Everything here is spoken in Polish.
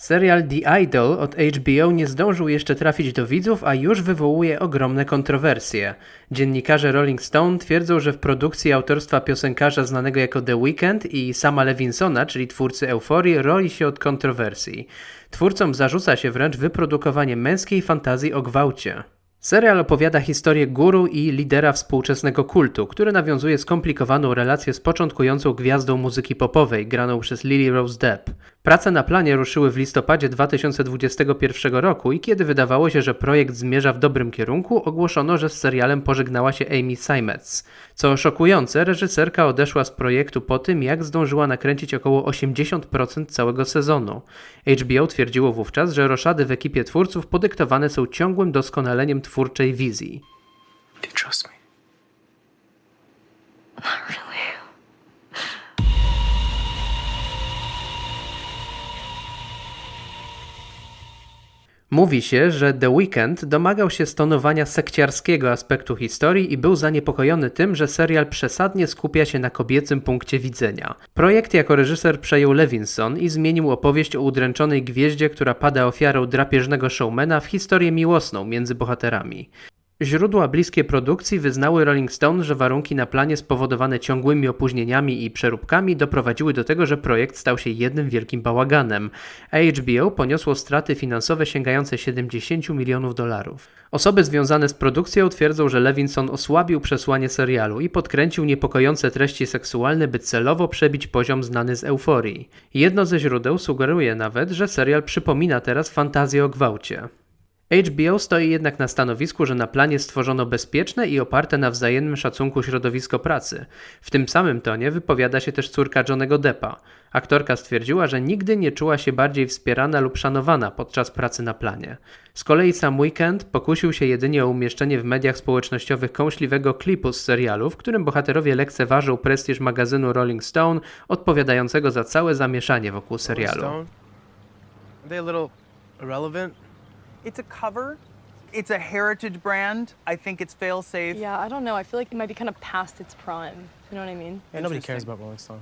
Serial The Idol od HBO nie zdążył jeszcze trafić do widzów, a już wywołuje ogromne kontrowersje. Dziennikarze Rolling Stone twierdzą, że w produkcji autorstwa piosenkarza znanego jako The Weeknd i sama Levinsona, czyli twórcy Euforii, roli się od kontrowersji. Twórcom zarzuca się wręcz wyprodukowanie męskiej fantazji o gwałcie. Serial opowiada historię guru i lidera współczesnego kultu, który nawiązuje skomplikowaną relację z początkującą gwiazdą muzyki popowej, graną przez Lily Rose Depp. Prace na planie ruszyły w listopadzie 2021 roku i kiedy wydawało się, że projekt zmierza w dobrym kierunku, ogłoszono, że z serialem pożegnała się Amy Seimetz. Co szokujące, reżyserka odeszła z projektu po tym, jak zdążyła nakręcić około 80% całego sezonu. HBO twierdziło wówczas, że roszady w ekipie twórców podyktowane są ciągłym doskonaleniem twórczej wizji. Do you trust me? Mówi się, że The Weeknd domagał się stonowania sekciarskiego aspektu historii i był zaniepokojony tym, że serial przesadnie skupia się na kobiecym punkcie widzenia. Projekt jako reżyser przejął Levinson i zmienił opowieść o udręczonej gwieździe, która pada ofiarą drapieżnego showmana w historię miłosną między bohaterami. Źródła bliskie produkcji wyznały Rolling Stone, że warunki na planie spowodowane ciągłymi opóźnieniami i przeróbkami doprowadziły do tego, że projekt stał się jednym wielkim bałaganem, a HBO poniosło straty finansowe sięgające 70 milionów dolarów. Osoby związane z produkcją twierdzą, że Levinson osłabił przesłanie serialu i podkręcił niepokojące treści seksualne, by celowo przebić poziom znany z euforii. Jedno ze źródeł sugeruje nawet, że serial przypomina teraz fantazję o gwałcie. HBO stoi jednak na stanowisku, że na planie stworzono bezpieczne i oparte na wzajemnym szacunku środowisko pracy. W tym samym tonie wypowiada się też córka Johnego Deppa. Aktorka stwierdziła, że nigdy nie czuła się bardziej wspierana lub szanowana podczas pracy na planie. Z kolei sam Weekend pokusił się jedynie o umieszczenie w mediach społecznościowych kąśliwego klipu z serialu, w którym bohaterowie lekceważą prestiż magazynu Rolling Stone, odpowiadającego za całe zamieszanie wokół serialu. Stone? It's a cover. It's a heritage brand. I think it's fail safe. Yeah, I don't know. I feel like it might be kind of past its prime. You know what I mean? Yeah, nobody cares about Rolling Stone.